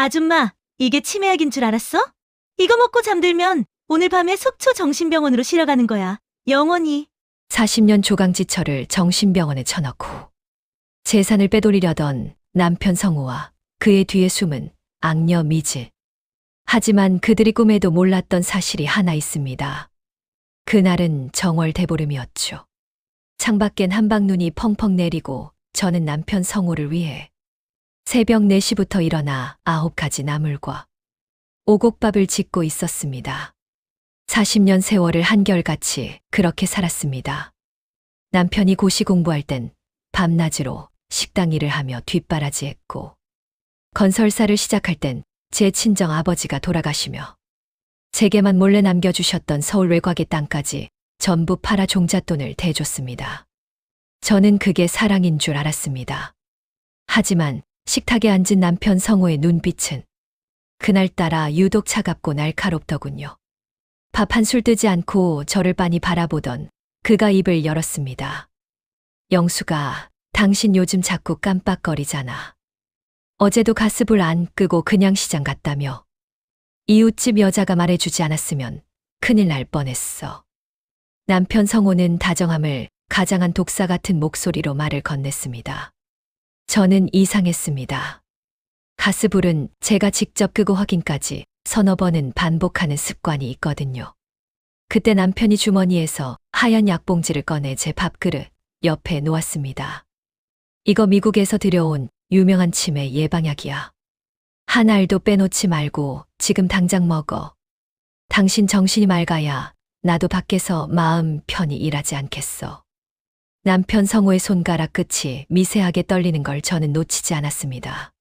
아줌마, 이게 치매약인 줄 알았어? 이거 먹고 잠들면 오늘 밤에 속초 정신병원으로 실어가는 거야. 영원히. 40년 조강지처를 정신병원에 쳐넣고 재산을 빼돌리려던 남편 성우와 그의 뒤에 숨은 악녀 미질. 하지만 그들이 꿈에도 몰랐던 사실이 하나 있습니다. 그날은 정월 대보름이었죠. 창밖엔 한방 눈이 펑펑 내리고 저는 남편 성우를 위해 새벽 4시부터 일어나 아홉 가지 나물과 오곡밥을 짓고 있었습니다. 40년 세월을 한결같이 그렇게 살았습니다. 남편이 고시 공부할 땐 밤낮으로 식당 일을 하며 뒷바라지했고, 건설사를 시작할 땐 제 친정 아버지가 돌아가시며, 제게만 몰래 남겨주셨던 서울 외곽의 땅까지 전부 팔아 종잣돈을 대줬습니다. 저는 그게 사랑인 줄 알았습니다. 하지만 식탁에 앉은 남편 성호의 눈빛은 그날따라 유독 차갑고 날카롭더군요. 밥 한 술 뜨지 않고 저를 빤히 바라보던 그가 입을 열었습니다. 영수가 당신 요즘 자꾸 깜빡거리잖아. 어제도 가스불 안 끄고 그냥 시장 갔다며. 이웃집 여자가 말해주지 않았으면 큰일 날 뻔했어. 남편 성호는 다정함을 가장한 독사 같은 목소리로 말을 건넸습니다. 저는 이상했습니다. 가스불은 제가 직접 끄고 확인까지 서너 번은 반복하는 습관이 있거든요. 그때 남편이 주머니에서 하얀 약봉지를 꺼내 제 밥그릇 옆에 놓았습니다. 이거 미국에서 들여온 유명한 치매 예방약이야. 한 알도 빼놓지 말고 지금 당장 먹어. 당신 정신이 맑아야 나도 밖에서 마음 편히 일하지 않겠어. 남편 성호의 손가락 끝이 미세하게 떨리는 걸 저는 놓치지 않았습니다.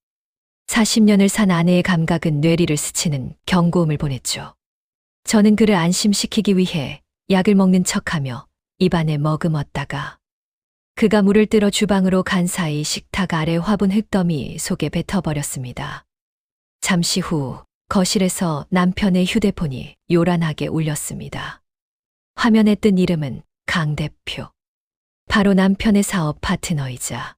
40년을 산 아내의 감각은 뇌리를 스치는 경고음을 보냈죠. 저는 그를 안심시키기 위해 약을 먹는 척하며 입안에 머금었다가 그가 물을 뜨러 주방으로 간 사이 식탁 아래 화분 흙더미 속에 뱉어버렸습니다. 잠시 후 거실에서 남편의 휴대폰이 요란하게 울렸습니다. 화면에 뜬 이름은 강 대표. 바로 남편의 사업 파트너이자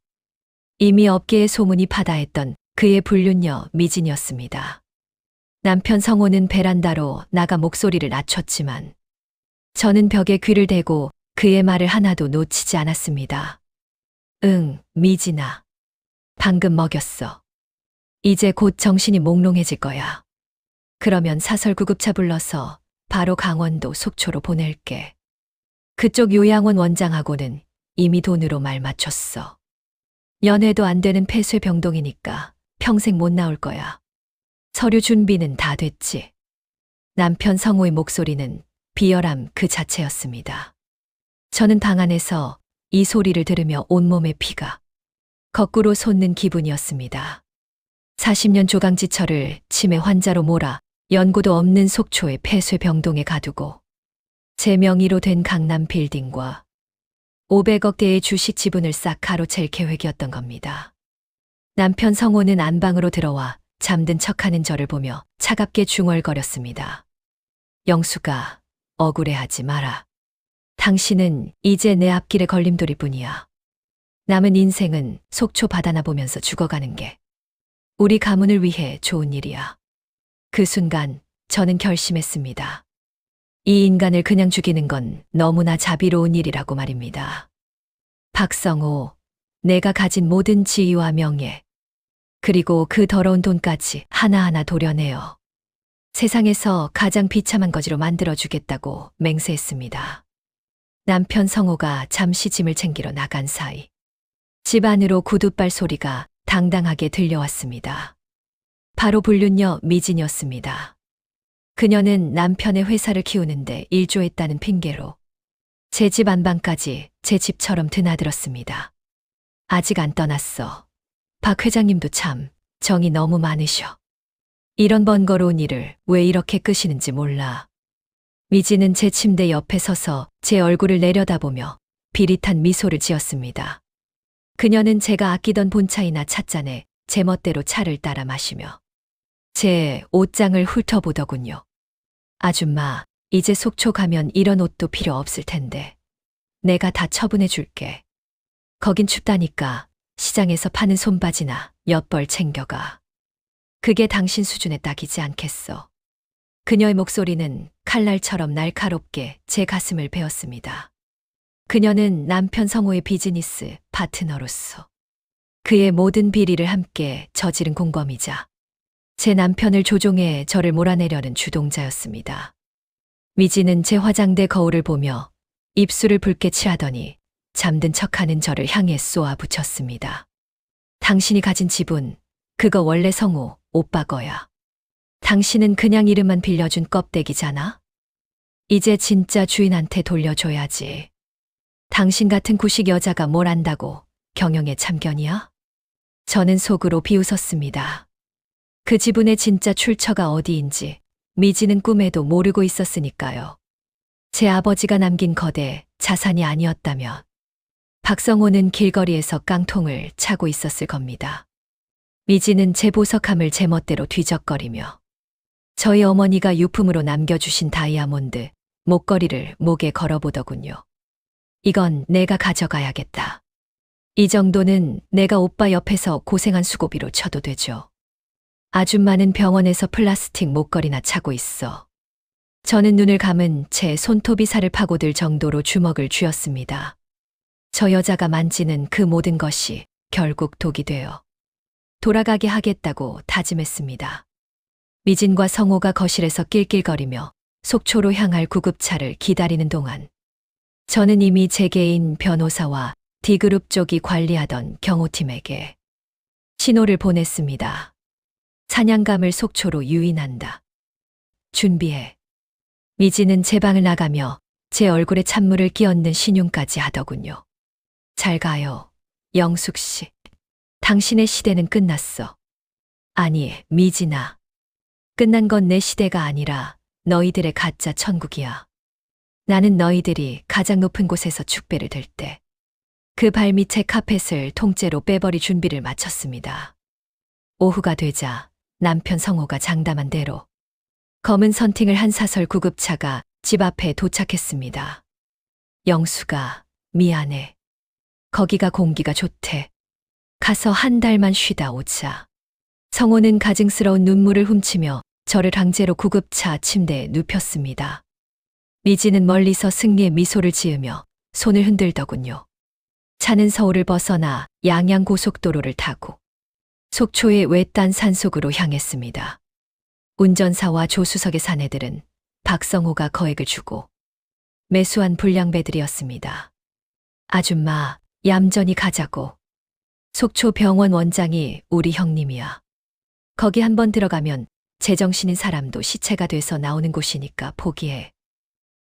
이미 업계의 소문이 파다했던 그의 불륜녀 미진이었습니다. 남편 성호는 베란다로 나가 목소리를 낮췄지만 저는 벽에 귀를 대고 그의 말을 하나도 놓치지 않았습니다. 응, 미진아. 방금 먹였어. 이제 곧 정신이 몽롱해질 거야. 그러면 사설 구급차 불러서 바로 강원도 속초로 보낼게. 그쪽 요양원 원장하고는 이미 돈으로 말 맞췄어. 연애도 안 되는 폐쇄병동이니까 평생 못 나올 거야. 서류 준비는 다 됐지. 남편 성호의 목소리는 비열함 그 자체였습니다. 저는 방 안에서 이 소리를 들으며 온몸의 피가 거꾸로 솟는 기분이었습니다. 40년 조강지처를 치매 환자로 몰아 연고도 없는 속초의 폐쇄병동에 가두고 제 명의로 된 강남 빌딩과 500억 대의 주식 지분을 싹 가로챌 계획이었던 겁니다. 남편 성호는 안방으로 들어와 잠든 척하는 저를 보며 차갑게 중얼거렸습니다. 영수가 억울해하지 마라. 당신은 이제 내 앞길의 걸림돌일 뿐이야. 남은 인생은 속초 바다나 보면서 죽어가는 게 우리 가문을 위해 좋은 일이야. 그 순간 저는 결심했습니다. 이 인간을 그냥 죽이는 건 너무나 자비로운 일이라고 말입니다. 박성호, 내가 가진 모든 지위와 명예, 그리고 그 더러운 돈까지 하나하나 도려내어 세상에서 가장 비참한 거지로 만들어주겠다고 맹세했습니다. 남편 성호가 잠시 짐을 챙기러 나간 사이 집 안으로 구두발 소리가 당당하게 들려왔습니다. 바로 불륜녀 미진이었습니다. 그녀는 남편의 회사를 키우는데 일조했다는 핑계로 제 집 안방까지 제 집처럼 드나들었습니다. 아직 안 떠났어. 박 회장님도 참 정이 너무 많으셔. 이런 번거로운 일을 왜 이렇게 끄시는지 몰라. 미지는 제 침대 옆에 서서 제 얼굴을 내려다보며 비릿한 미소를 지었습니다. 그녀는 제가 아끼던 본차이나 찻잔에 제 멋대로 차를 따라 마시며 제 옷장을 훑어보더군요. 아줌마, 이제 속초 가면 이런 옷도 필요 없을 텐데. 내가 다 처분해 줄게. 거긴 춥다니까 시장에서 파는 손바지나 엿벌 챙겨가. 그게 당신 수준에 딱이지 않겠어. 그녀의 목소리는 칼날처럼 날카롭게 제 가슴을 베었습니다. 그녀는 남편 성호의 비즈니스 파트너로서 그의 모든 비리를 함께 저지른 공범이자 제 남편을 조종해 저를 몰아내려는 주동자였습니다. 미지는 제 화장대 거울을 보며 입술을 붉게 칠하더니 잠든 척하는 저를 향해 쏘아 붙였습니다. 당신이 가진 집은 그거 원래 성우 오빠 거야. 당신은 그냥 이름만 빌려준 껍데기잖아? 이제 진짜 주인한테 돌려줘야지. 당신 같은 구식 여자가 뭘 안다고 경영의 참견이야? 저는 속으로 비웃었습니다. 그 지분의 진짜 출처가 어디인지 미지는 꿈에도 모르고 있었으니까요. 제 아버지가 남긴 거대 자산이 아니었다면 박성호는 길거리에서 깡통을 차고 있었을 겁니다. 미지는 제 보석함을 제멋대로 뒤적거리며 저희 어머니가 유품으로 남겨주신 다이아몬드 목걸이를 목에 걸어보더군요. 이건 내가 가져가야겠다. 이 정도는 내가 오빠 옆에서 고생한 수고비로 쳐도 되죠. 아줌마는 병원에서 플라스틱 목걸이나 차고 있어. 저는 눈을 감은 채 손톱이 살을 파고들 정도로 주먹을 쥐었습니다. 저 여자가 만지는 그 모든 것이 결국 독이 되어 돌아가게 하겠다고 다짐했습니다. 미진과 성호가 거실에서 낄낄거리며 속초로 향할 구급차를 기다리는 동안 저는 이미 제 개인 변호사와 D그룹 쪽이 관리하던 경호팀에게 신호를 보냈습니다. 사냥감을 속초로 유인한다. 준비해. 미지는 제 방을 나가며 제 얼굴에 찬물을 끼얹는 신용까지 하더군요. 잘 가요. 영숙 씨. 당신의 시대는 끝났어. 아니, 미진아. 끝난 건 내 시대가 아니라 너희들의 가짜 천국이야. 나는 너희들이 가장 높은 곳에서 축배를 들 때, 그 발밑의 카펫을 통째로 빼버릴 준비를 마쳤습니다. 오후가 되자 남편 성호가 장담한 대로 검은 선팅을 한 사설 구급차가 집 앞에 도착했습니다. 영수가 미안해. 거기가 공기가 좋대. 가서 한 달만 쉬다 오자. 성호는 가증스러운 눈물을 훔치며 저를 강제로 구급차 침대에 눕혔습니다. 미지는 멀리서 승리의 미소를 지으며 손을 흔들더군요. 차는 서울을 벗어나 양양 고속도로를 타고 속초의 외딴 산속으로 향했습니다. 운전사와 조수석의 사내들은 박성호가 거액을 주고 매수한 불량배들이었습니다. 아줌마, 얌전히 가자고. 속초 병원 원장이 우리 형님이야. 거기 한번 들어가면 제정신인 사람도 시체가 돼서 나오는 곳이니까 포기해.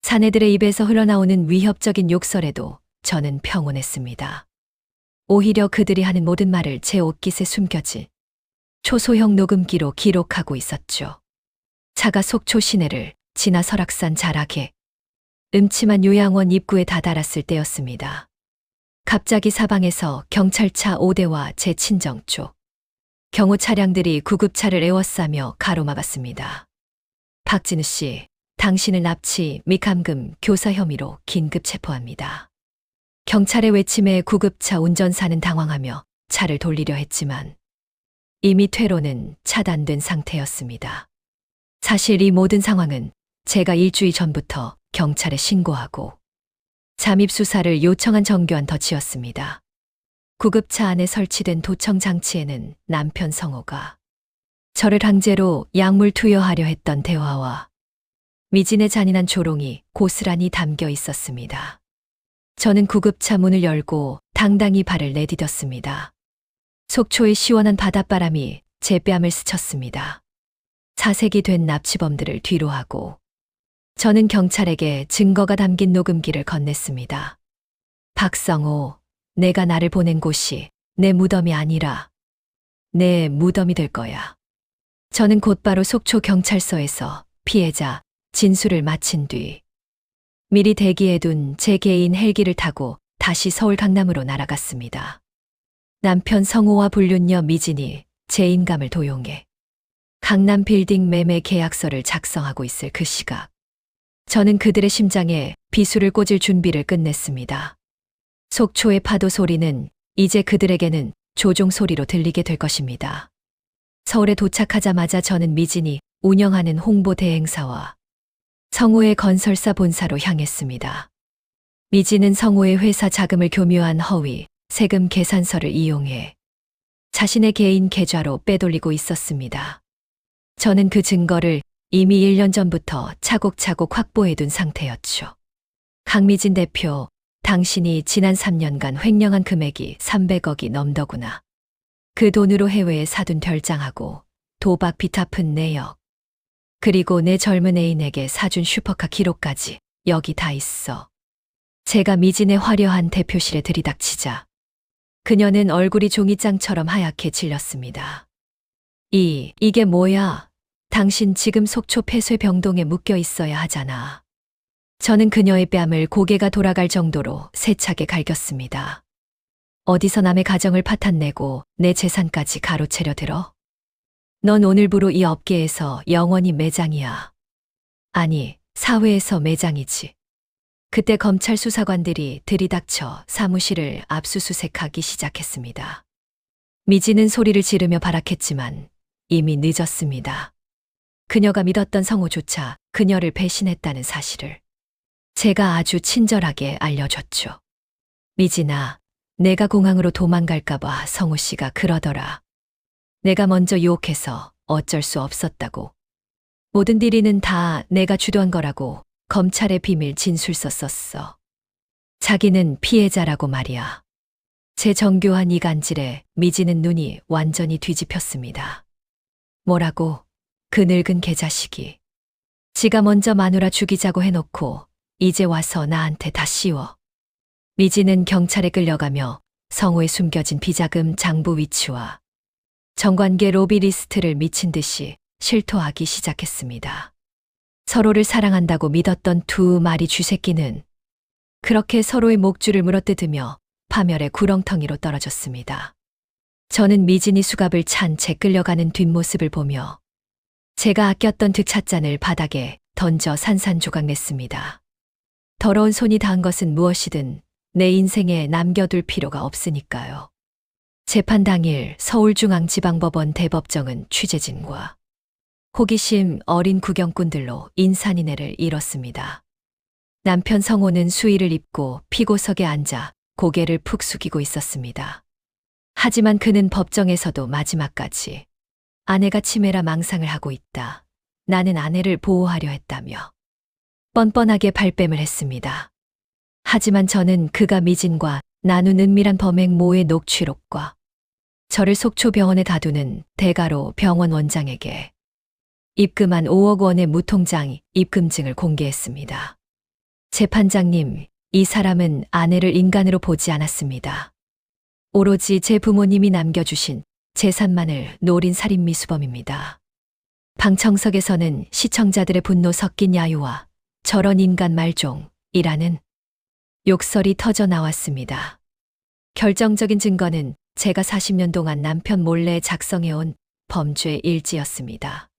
사내들의 입에서 흘러나오는 위협적인 욕설에도 저는 평온했습니다. 오히려 그들이 하는 모든 말을 제 옷깃에 숨겨지 초소형 녹음기로 기록하고 있었죠. 차가 속초 시내를 지나 설악산 자락에 음침한 요양원 입구에 다다랐을 때였습니다. 갑자기 사방에서 경찰차 5대와 제 친정 쪽 경호 차량들이 구급차를 에워싸며 가로막았습니다. 박진우 씨, 당신을 납치, 미감금, 교사 혐의로 긴급 체포합니다. 경찰의 외침에 구급차 운전사는 당황하며 차를 돌리려 했지만 이미 퇴로는 차단된 상태였습니다. 사실 이 모든 상황은 제가 일주일 전부터 경찰에 신고하고 잠입 수사를 요청한 정교한 덫이었습니다. 구급차 안에 설치된 도청 장치에는 남편 성호가 저를 강제로 약물 투여하려 했던 대화와 미진의 잔인한 조롱이 고스란히 담겨 있었습니다. 저는 구급차 문을 열고 당당히 발을 내디뎠습니다. 속초의 시원한 바닷바람이 제 뺨을 스쳤습니다. 사색이 된 납치범들을 뒤로 하고 저는 경찰에게 증거가 담긴 녹음기를 건넸습니다. 박성호, 내가 나를 보낸 곳이 내 무덤이 아니라 내 무덤이 될 거야. 저는 곧바로 속초 경찰서에서 피해자 진술을 마친 뒤 미리 대기해둔 제 개인 헬기를 타고 다시 서울 강남으로 날아갔습니다. 남편 성호와 불륜녀 미진이 제 인감을 도용해 강남 빌딩 매매 계약서를 작성하고 있을 그 시각. 저는 그들의 심장에 비수를 꽂을 준비를 끝냈습니다. 속초의 파도 소리는 이제 그들에게는 조종 소리로 들리게 될 것입니다. 서울에 도착하자마자 저는 미진이 운영하는 홍보 대행사와 성우의 건설사 본사로 향했습니다. 미진은 성우의 회사 자금을 교묘한 허위, 세금 계산서를 이용해 자신의 개인 계좌로 빼돌리고 있었습니다. 저는 그 증거를 이미 1년 전부터 차곡차곡 확보해둔 상태였죠. 강미진 대표, 당신이 지난 3년간 횡령한 금액이 300억이 넘더구나. 그 돈으로 해외에 사둔 별장하고 도박 비타픈 내역. 그리고 내 젊은 애인에게 사준 슈퍼카 기록까지 여기 다 있어. 제가 미진의 화려한 대표실에 들이닥치자 그녀는 얼굴이 종이장처럼 하얗게 질렸습니다. 이, 이게 뭐야? 당신 지금 속초 폐쇄 병동에 묶여 있어야 하잖아. 저는 그녀의 뺨을 고개가 돌아갈 정도로 세차게 갈겼습니다. 어디서 남의 가정을 파탄내고 내 재산까지 가로채려 들어? 넌 오늘부로 이 업계에서 영원히 매장이야. 아니, 사회에서 매장이지. 그때 검찰 수사관들이 들이닥쳐 사무실을 압수수색하기 시작했습니다. 미지는 소리를 지르며 발악했지만 이미 늦었습니다. 그녀가 믿었던 성우조차 그녀를 배신했다는 사실을 제가 아주 친절하게 알려줬죠. 미진아, 내가 공항으로 도망갈까봐 성우 씨가 그러더라. 내가 먼저 유혹해서 어쩔 수 없었다고. 모든 비리는 다 내가 주도한 거라고 검찰의 비밀 진술서 썼어. 자기는 피해자라고 말이야. 제 정교한 이간질에 미지는 눈이 완전히 뒤집혔습니다. 뭐라고? 그 늙은 개자식이. 지가 먼저 마누라 죽이자고 해놓고 이제 와서 나한테 다 씌워. 미지는 경찰에 끌려가며 성우에 숨겨진 비자금 장부 위치와 정관계 로비 리스트를 미친 듯이 실토하기 시작했습니다. 서로를 사랑한다고 믿었던 두 마리 쥐새끼는 그렇게 서로의 목줄을 물어뜯으며 파멸의 구렁텅이로 떨어졌습니다. 저는 미진이 수갑을 찬 채 끌려가는 뒷모습을 보며 제가 아꼈던 득찻잔을 바닥에 던져 산산조각 냈습니다. 더러운 손이 닿은 것은 무엇이든 내 인생에 남겨둘 필요가 없으니까요. 재판 당일 서울중앙지방법원 대법정은 취재진과 호기심 어린 구경꾼들로 인산인해를 잃었습니다. 남편 성호는 수의를 입고 피고석에 앉아 고개를 푹 숙이고 있었습니다. 하지만 그는 법정에서도 마지막까지 아내가 치매라 망상을 하고 있다. 나는 아내를 보호하려 했다며 뻔뻔하게 발뺌을 했습니다. 하지만 저는 그가 미진과 나눈 은밀한 범행 모의 녹취록과 저를 속초병원에 다두는 대가로 병원 원장에게 입금한 5억 원의 무통장 입금증을 공개했습니다. 재판장님, 이 사람은 아내를 인간으로 보지 않았습니다. 오로지 제 부모님이 남겨주신 재산만을 노린 살인미수범입니다. 방청석에서는 시청자들의 분노 섞인 야유와 저런 인간 말종이라는 욕설이 터져 나왔습니다. 결정적인 증거는 제가 40년 동안 남편 몰래 작성해온 범죄 일지였습니다.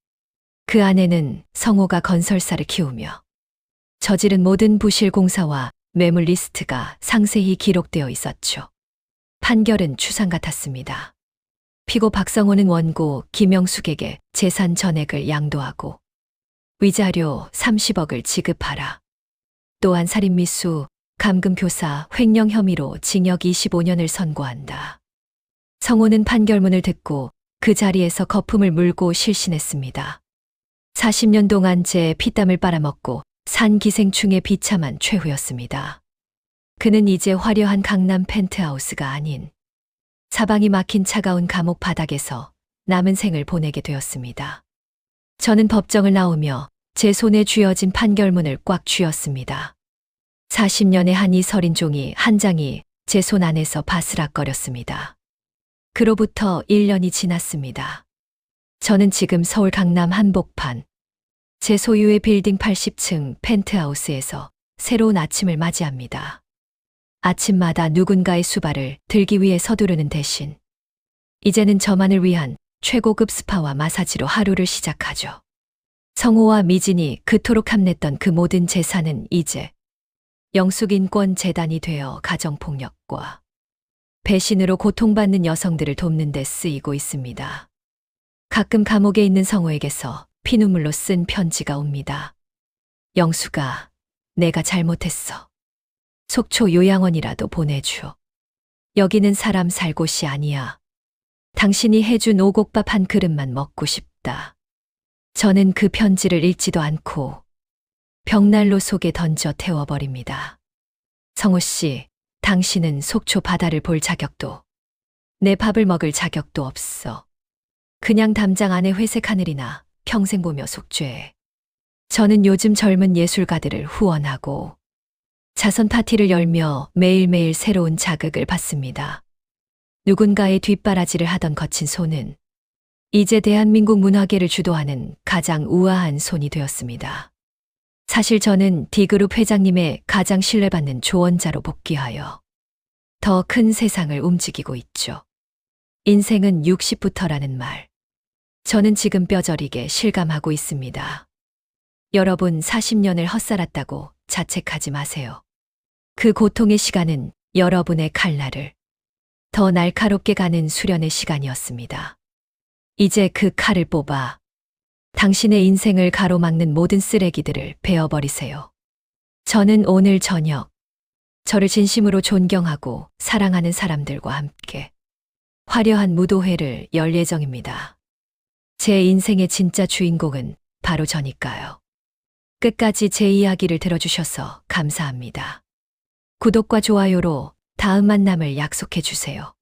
그 안에는 성호가 건설사를 키우며 저지른 모든 부실 공사와 매물 리스트가 상세히 기록되어 있었죠. 판결은 추상 같았습니다. 피고 박성호는 원고 김영숙에게 재산 전액을 양도하고 위자료 30억을 지급하라. 또한 살인미수, 감금교사, 횡령 혐의로 징역 25년을 선고한다. 성호는 판결문을 듣고 그 자리에서 거품을 물고 실신했습니다. 40년 동안 제 피땀을 빨아먹고 산 기생충의 비참한 최후였습니다. 그는 이제 화려한 강남 펜트하우스가 아닌 사방이 막힌 차가운 감옥 바닥에서 남은 생을 보내게 되었습니다. 저는 법정을 나오며 제 손에 쥐어진 판결문을 꽉 쥐었습니다. 40년의 한이 서린 종이 한 장이 제 손 안에서 바스락거렸습니다. 그로부터 1년이 지났습니다. 저는 지금 서울 강남 한복판 제 소유의 빌딩 80층 펜트하우스에서 새로운 아침을 맞이합니다. 아침마다 누군가의 수발을 들기 위해 서두르는 대신 이제는 저만을 위한 최고급 스파와 마사지로 하루를 시작하죠. 성호와 미진이 그토록 탐냈던 그 모든 재산은 이제 영숙인권 재단이 되어 가정폭력과 배신으로 고통받는 여성들을 돕는 데 쓰이고 있습니다. 가끔 감옥에 있는 성우에게서 피눈물로 쓴 편지가 옵니다. 영수가 내가 잘못했어. 속초 요양원이라도 보내줘. 여기는 사람 살 곳이 아니야. 당신이 해준 오곡밥 한 그릇만 먹고 싶다. 저는 그 편지를 읽지도 않고 벽난로 속에 던져 태워버립니다. 성우 씨, 당신은 속초 바다를 볼 자격도, 내 밥을 먹을 자격도 없어. 그냥 담장 안에 회색 하늘이나 평생 보며 속죄해. 저는 요즘 젊은 예술가들을 후원하고 자선 파티를 열며 매일매일 새로운 자극을 받습니다. 누군가의 뒷바라지를 하던 거친 손은 이제 대한민국 문화계를 주도하는 가장 우아한 손이 되었습니다. 사실 저는 D그룹 회장님의 가장 신뢰받는 조언자로 복귀하여 더 큰 세상을 움직이고 있죠. 인생은 60부터라는 말. 저는 지금 뼈저리게 실감하고 있습니다. 여러분 40년을 헛살았다고 자책하지 마세요. 그 고통의 시간은 여러분의 칼날을 더 날카롭게 가는 수련의 시간이었습니다. 이제 그 칼을 뽑아 당신의 인생을 가로막는 모든 쓰레기들을 베어버리세요. 저는 오늘 저녁 저를 진심으로 존경하고 사랑하는 사람들과 함께 화려한 무도회를 열 예정입니다. 제 인생의 진짜 주인공은 바로 저니까요. 끝까지 제 이야기를 들어주셔서 감사합니다. 구독과 좋아요로 다음 만남을 약속해 주세요.